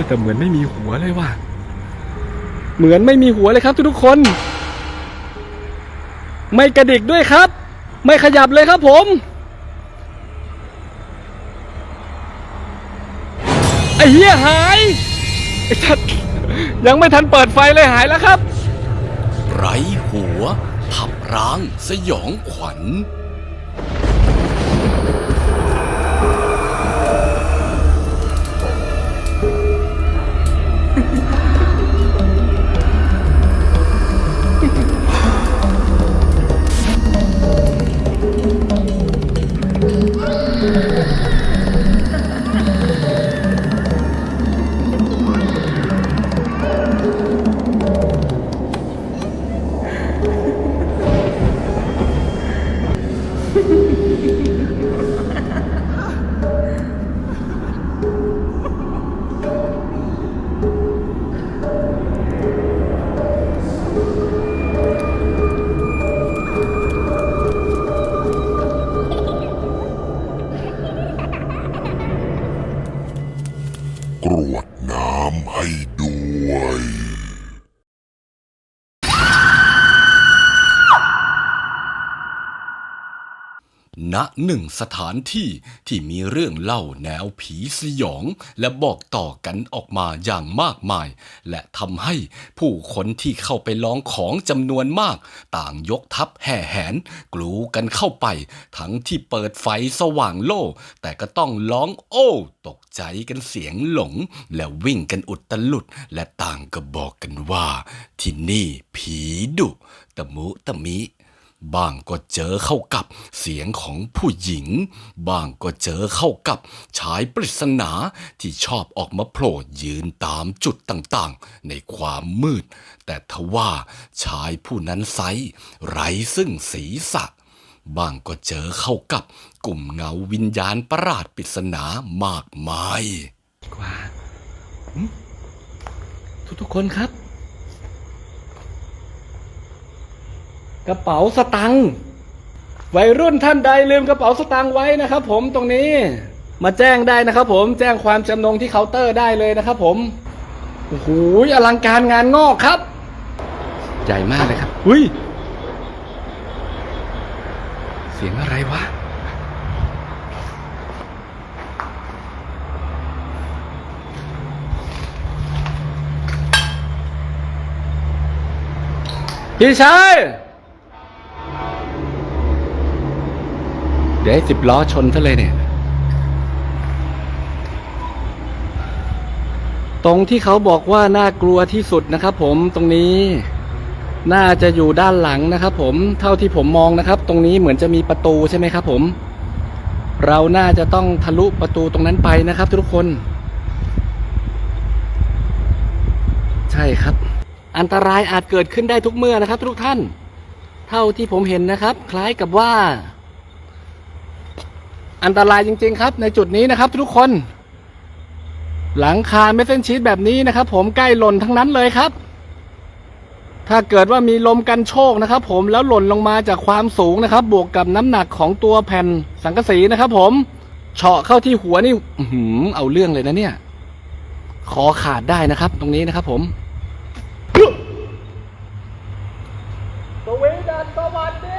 ชื่อแต่เหมือนไม่มีหัวเลยว่ะ เหมือนไม่มีหัวเลยครับ ทุกๆคน ไม่กระดิกด้วยครับ ไม่ขยับเลยครับผม ไอ้เหี้ยหายไอ้ชัดยังไม่ทันเปิดไฟเลยหายแล้วครับ ไร้หัว ผับร้าง สยองขวัญ หนึ่งสถานที่ที่มีเรื่องเล่าแนวผีสยอง และบอกต่อกันออกมาอย่างมากมาย และทำให้ผู้คนที่เข้าไปลองของจำนวนมาก ต่างยกทัพแห่แหน กลูกันเข้าไป ทั้งที่เปิดไฟสว่างโล่ แต่ก็ต้องร้องโอ้ตกใจกันเสียงหลง และวิ่งกันอุดตลุด และต่างก็บอกกันว่า ที่นี่ผีดุตะมุตะมิ บ้างก็เจอเข้ากับเสียงของผู้หญิง บ้างก็เจอเข้ากับชายปริศนาที่ชอบออกมาโผล่ยืนตามจุดต่างๆ ในความมืด แต่ทว่าชายผู้นั้นไซร้ไร้ซึ่งศีรษะบ้างก็เจอเข้ากับกลุ่มเงาวิญญาณประหลาดปริศนามากมาย กว่าทุกๆคนครับ กระเป๋าสตังค์วัยรุ่นท่านใดลืมกระเป๋าสตังค์ไว้นะครับ ผมตรงนี้มาแจ้งได้นะครับ ผมแจ้งความจำนงที่เคาน์เตอร์ได้เลยนะครับ ผมโอ้โหอลังการงานงอกครับ ใหญ่มากเลยครับอุ้ยเสียงอะไรวะพี่ชาย เดี๋ยวให้สิบล้อชนซะเลยเนี่ย ตรงที่เขาบอกว่าน่ากลัวที่สุดนะครับผมตรงนี้ น่าจะอยู่ด้านหลังนะครับผมเท่าที่ผมมองนะครับ ตรงนี้เหมือนจะมีประตูใช่ไหมครับผม เราน่าจะต้องทะลุประตูตรงนั้นไปนะครับ ทุกคน ใช่ครับ อันตรายอาจเกิดขึ้นได้ทุกเมื่อนะครับ ทุกท่าน เท่าที่ผมเห็นนะครับ คล้ายกับว่า อันตรายจริง ๆ ครับ ในจุดนี้นะครับ ทุกคน หลังคาเมสเซนชีตแบบนี้นะครับ ผมใกล้หล่นทั้งนั้นเลยครับ ถ้าเกิดว่ามีลมกันโชกนะครับ ผมแล้วหล่นลงมาจากความสูงนะครับ บวกกับน้ำหนักของตัวแผ่นสังกะสีนะครับ ผมเฉาะเข้าที่หัวนี่อื้อหือเอาเรื่องเลยนะเนี่ยคอขาดได้นะครับ ตรงนี้นะครับ ผม สวีดันสวัสดี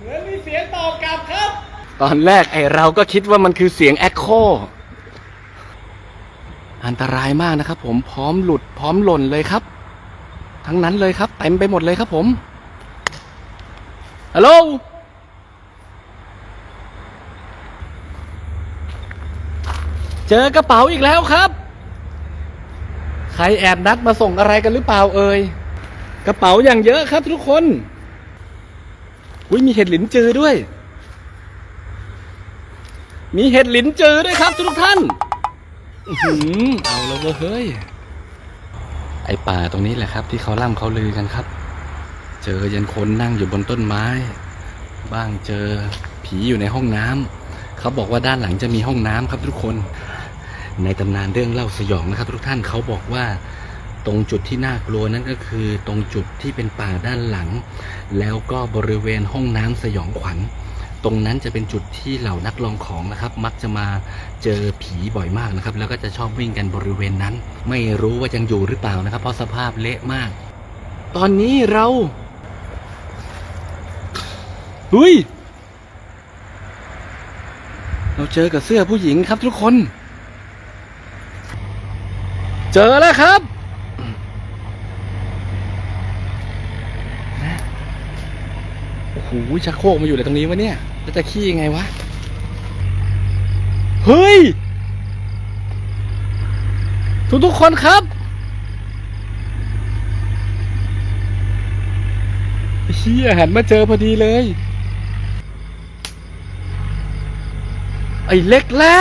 เหมือนมีเสียงตอบกลับครับ ตอนแรกไอเราก็คิดว่ามันคือเสียงแอคโคอันตรายมากนะครับผมพร้อมหลุดพร้อมหล่นเลยครับ ทั้งนั้นเลยครับเต็มไปหมดเลยครับผมฮัลโหลเจอกระเป๋าอีกแล้วครับ ใครแอบนัดมาส่งอะไรกันหรือเปล่าเอ่ยกระเป๋าอย่างเยอะครับทุกคนอุ้ยมีเห็ดหลินจือด้วย มีเห็ดหลินจือด้วยครับทุกท่านอือเอาแล้วเว้ยเฮ้ย ไอป่าตรงนี้แหละครับ ที่เขาล่ำเขาลือกันครับ เจอยันคนนั่งอยู่บนต้นไม้ บ้างเจอผีอยู่ในห้องน้ำเขาบอกว่าด้านหลังจะมีห้องน้ำครับทุกคน ในตำนานเรื่องเล่าสยองนะครับ ทุกท่านเขาบอกว่าตรงจุดที่น่ากลัวนั่นก็คือตรงจุดที่เป็นป่าด้านหลัง แล้วก็บริเวณห้องน้ำสยองขวัญ ตรงนั้นจะเป็นจุดที่เหล่านักลองของนะครับ มักจะมาเจอผีบ่อยมากนะครับ แล้วก็จะชอบวิ่งกันบริเวณนั้น ไม่รู้ว่ายังอยู่หรือเปล่านะครับ เพราะสภาพเละมาก ตอนนี้เราเฮ้ยเราเจอกับเสื้อผู้หญิงครับทุกคน เจอแล้วครับนะโอ้โหูชักโครกมาอยู่ในตรงนี้วะเนี่ยแล้วจะขี้ยังไงวะ เฮ้ย ทุกทุกคนครับเฮียหันมาเจอพอดีเลย ไอ้เล็กแร่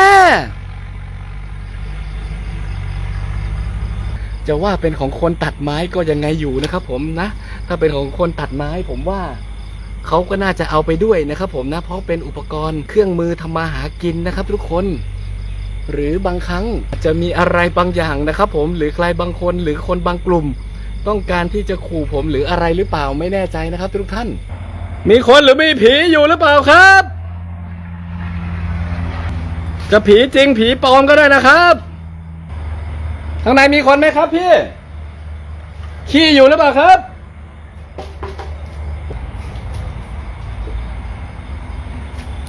จะว่าเป็นของคนตัดไม้ก็ยังไงอยู่นะครับผมนะ ถ้าเป็นของคนตัดไม้ผมว่า เขาก็น่าจะเอาไปด้วยนะครับผมนะเพราะเป็นอุปกรณ์เครื่องมือทำมาหากินนะครับ ทุกคน หรือบางครั้งจจะมีอะไรบางอย่างนะครับ ผมหรือใครบางคนหรือคนบางกลุ่ม ต้องการที่จะขู่ผมหรืออะไรหรือเปล่าไม่แน่ใจนะครับ ทุกท่าน มีคนหรือมีผีอยู่หรือเปล่าครับ จะผีจริงผีปลอมก็ได้นะครับข้างในมีคนไหมครับพี่ ขี้อยู่หรือเปล่าครับ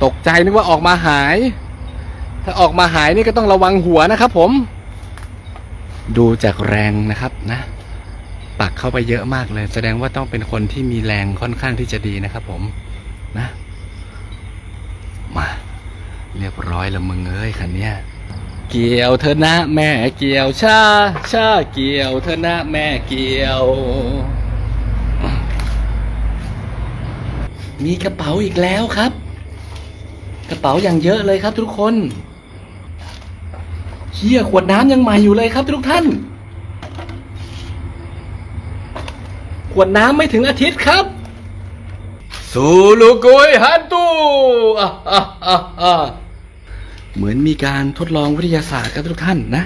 ตกใจนึกว่าออกมาหาย ถ้าออกมาหายนี่ก็ต้องระวังหัวนะครับผม ดูจากแรงนะครับนะปักเข้าไปเยอะมากเลย แสดงว่าต้องเป็นคนที่มีแรงค่อนข้างที่จะดีนะครับผมนะ มา เรียบร้อยแล้วมึงเอ้ยคันเนี้ยเกี่ยวเธอนะแม่เกี่ยวชาชาเกี่ยวเธอนะแม่เกี่ยว มีกระเป๋าอีกแล้วครับ กระเป๋าอย่างเยอะเลยครับทุกคนเฮียขวดน้ำยังใหม่อยู่เลยครับทุกท่าน ขวดน้ำไม่ถึงอาทิตย์ครับสูลูกุยฮันตูอะอะอะอะเหมือนมีการทดลองวิทยาศาสตร์ครับทุกท่านนะ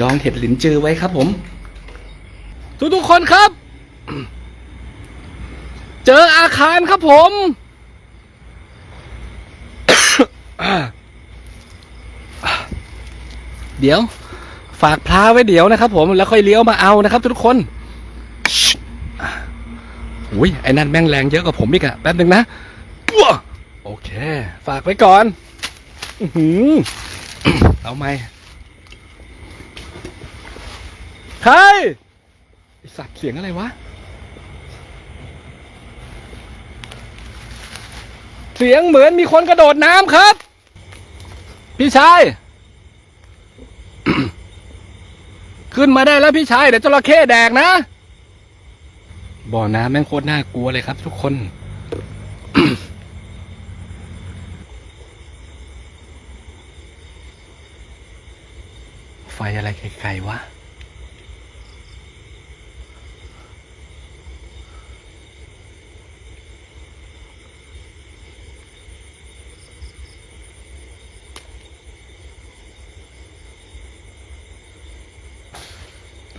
ดองเห็ดหลินจือไว้ครับผม ทุกทุกๆคนครับ เจออาคารครับผม เดี๋ยว ฝากพลาไว้เดี๋ยวนะครับผมแล้วค่อยเลี้ยวมาเอานะครับทุกคนอุ้ยไอ้นั่นแม่งแรงเยอะกว่าผมอีกอะแป๊บหนึ่งนะโอเค ฝากไว้ก่อนอือเอาไหมใครสัตว์เสียงอะไรวะ เสียงเหมือนมีคนกระโดดน้ำครับ พี่ชาย ขึ้นมาได้แล้วพี่ชาย เดี๋ยวจระเข้แดกนะ บ่อน้ำแม่งโคตรน่ากลัวเลยครับ ทุกคน ไฟอะไรไกลๆวะ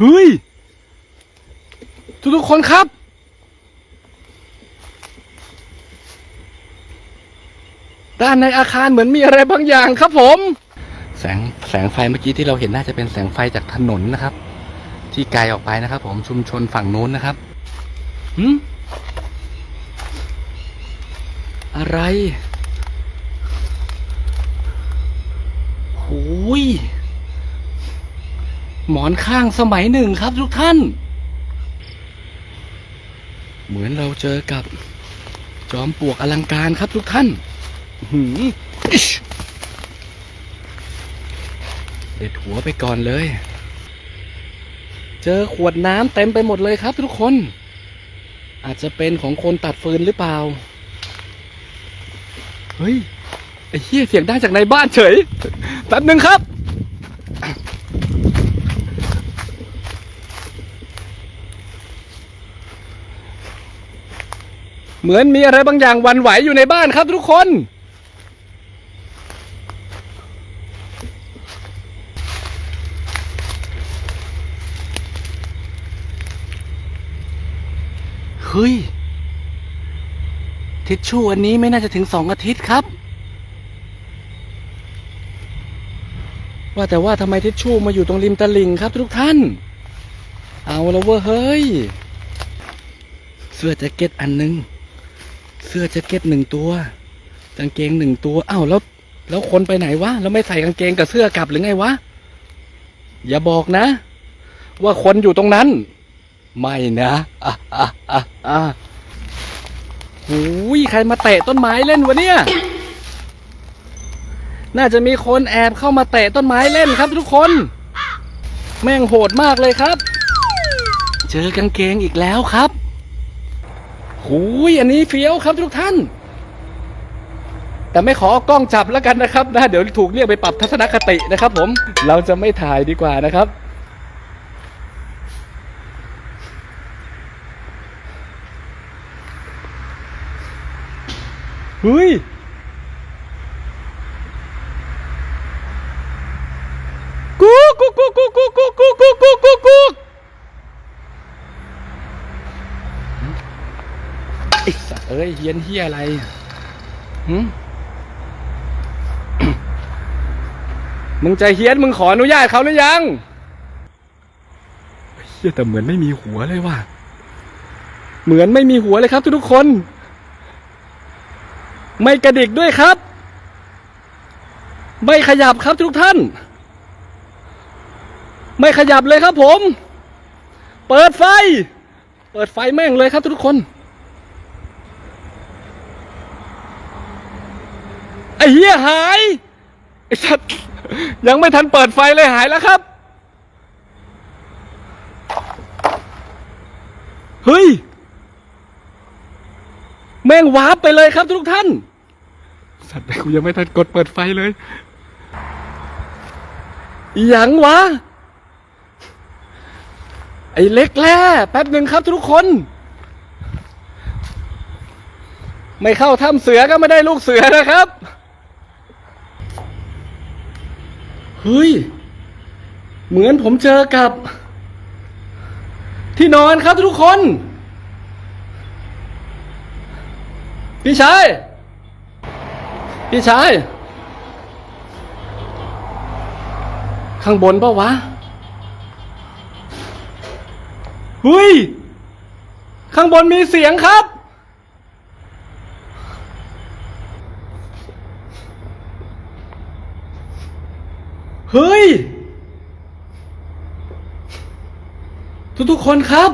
เฮ้ย ทุกๆคนครับ ด้านในอาคารเหมือนมีอะไรบางอย่างครับผม แสงแสงไฟเมื่อกี้ที่เราเห็นน่าจะเป็นแสงไฟจากถนนนะครับ ที่ไกลออกไปนะครับผมชุมชนฝั่งนู้นนะครับหืมอะไรโอ้ย หมอนข้างสมัยหนึ่งครับทุกท่าน เหมือนเราเจอกับจอมปลวกอลังการครับทุกท่านหือเด็ดหัวไปก่อนเลย เจอขวดน้ำเต็มไปหมดเลยครับทุกคน อาจจะเป็นของคนตัดฟืนหรือเปล่า เฮ้ย ไอ้เหี้ยเสียงได้จากในบ้านเฉยแป๊บหนึ่งครับ เหมือนมีอะไรบางอย่างวันไหวอยู่ในบ้านครับทุกคน เฮ้ย ทิชชู่อันนี้ไม่น่าจะถึงสองอาทิตย์ครับ ว่าแต่ว่าทำไมทิชชู่มาอยู่ตรงริมตลิ่งครับทุกท่าน เอาแล้วเว้ยเฮ้ย เสื้อแจ็คเก็ตอันนึ่ง เสื้อแจ็คเก็ตหนึ่งตัว กางเกงหนึ่งตัวอ้าวแล้ว แล้วคนไปไหนวะแล้วไม่ใส่กางเกงกับเสื้อกลับหรือไงวะอย่าบอกนะ ว่าคนอยู่ตรงนั้น ไม่นะอะอะอะอะหูยใครมาเตะต้นไม้เล่นวะเนี่ย น่าจะมีคนแอบเข้ามาเตะต้นไม้เล่นครับ ทุกคน แม่งโหดมากเลยครับ เจอกางเกงอีกแล้วครับ หูยอันนี้เฟี้ยวครับทุกท่าน แต่ไม่ขอกล้องจับแล้วกันนะครับนะเดี๋ยวถูกเรียกไปปรับทัศนคตินะครับ ผมเราจะไม่ถ่ายดีกว่านะครับเฮ้ยกูกูกูกูกูกูกู ไอ้สัตว์เอ้ยเฮียนเฮียอะไรหืมมึงใจเฮียนมึงขออนุญาตเขาหรือยังเฮียแต่เหมือนไม่มีหัวเลยว่ะ เหมือนไม่มีหัวเลยครับทุกๆคน ไม่กระดิกด้วยครับ ไม่ขยับครับทุกท่าน ไม่ขยับเลยครับผม เปิดไฟ เปิดไฟแม่งเลยครับทุกคน ไอ้เหี้ยหายไอ้สัตว์ยังไม่ทันเปิดไฟเลยหายแล้วครับ เฮ้ย แม่งวาร์ปไปเลยครับทุกท่าน สัตว์กูยังไม่ทันกดเปิดไฟเลยอหยังวะ ไอ้เล็กแร่แป๊บหนึ่งครับทุกคน ไม่เข้าถ้ำเสือก็ไม่ได้ลูกเสือนะครับ เฮ้ย เหมือนผมเจอกับ ที่นอนครับทุกคน พี่ชาย พี่ชาย ข้างบนปะวะเฮ้ย ข้างบนมีเสียงครับ เฮ้ย ทุกคนครับ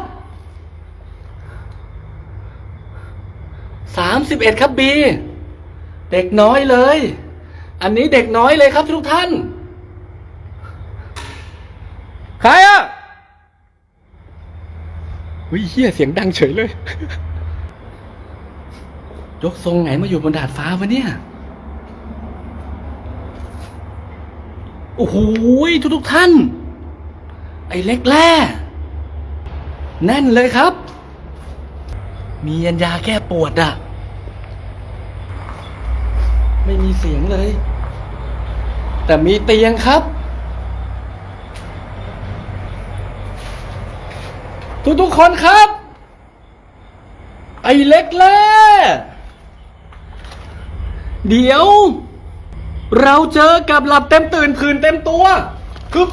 สามสิบเอ็ดครับบี เด็กน้อยเลย อันนี้เด็กน้อยเลยครับทุกท่าน ใครอะเฮ้ยเฮียเสียงดังเฉยเลย ยกทรงไหนมาอยู่บนดาดฟ้าวะเนี่ย โอ้โหทุกทุกท่าน ไอ้เล็กแร่ แน่นเลยครับ มียันยาแก้ปวดอะไม่มีเสียงเลย แต่มีเตียงครับ ทุกๆคนครับ ไอ้เล็กแร่เดี๋ยว เราเจอกับหลับเต็มตื่น ผื่นเต็มตัวคึบ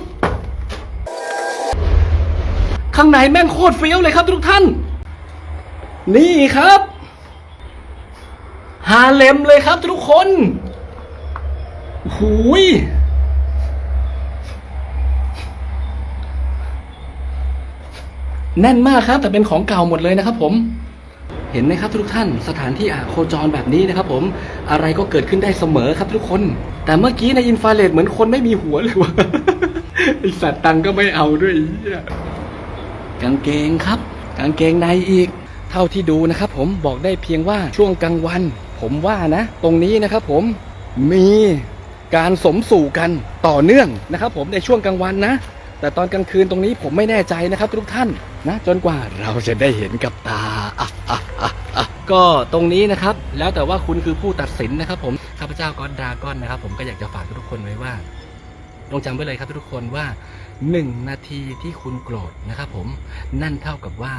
ข้างในแม่งโคตรเฟี้ยวเลยครับทุกท่าน นี่ครับ ฮาเลมเลยครับทุกคนหูยแน่นมากครับ แต่เป็นของเก่าหมดเลยนะครับผมเห็นไหมครับทุกท่านสถานที่อโคจรแบบนี้นะครับผมอะไรก็เกิดขึ้นได้เสมอครับทุกคน แต่เมื่อกี้ในอินฟาเรดเหมือนคนไม่มีหัวเลยวะไอสัตว์ตังก็ไม่เอาด้วยเหี้ย กางเกงครับ กางเกงในอีก เท่าที่ดูนะครับ ผมบอกได้เพียงว่าช่วงกลางวัน ผมว่านะ ตรงนี้นะครับ ผมมีการสมสู่กันต่อเนื่องนะครับ ผมในช่วงกลางวันนะ แต่ตอนกลางคืนตรงนี้ผมไม่แน่ใจนะครับ ทุกท่านนะ จนกว่าเราจะได้เห็นกับตาก็ตรงนี้นะครับ แล้วแต่ว่าคุณคือผู้ตัดสินนะครับ ผมข้าพเจ้าก้อนดาก้อนนะครับ ผมก็อยากจะฝากทุกคนไว้ว่าต้องจำไว้เลยครับทุกคนว่า หนึ่งนาทีที่คุณโกรธนะครับผมนั่นเท่ากับว่า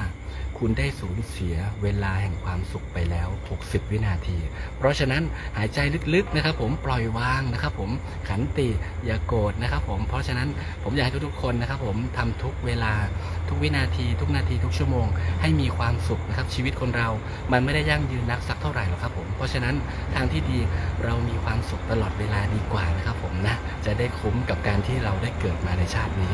คุณได้สูญเสียเวลาแห่งความสุขไปแล้ว 60 วินาที เพราะฉะนั้นหายใจลึกๆนะครับ ผมปล่อยวางนะครับ ผมขันติอย่าโกรธนะครับ ผมเพราะฉะนั้นผมอยากให้ทุกๆคนนะครับ ผมทำทุกเวลาทุกวินาที ทุกนาทีทุกชั่วโมง ให้มีความสุขนะครับ ชีวิตคนเรา มันไม่ได้ยั่งยืนนักสักเท่าไหร่หรอกครับ ผมเพราะฉะนั้นทางที่ดีเรามีความสุขตลอดเวลาดีกว่านะครับ ผมนะจะได้คุ้มกับการที่เราได้เกิดมาในชาตินี้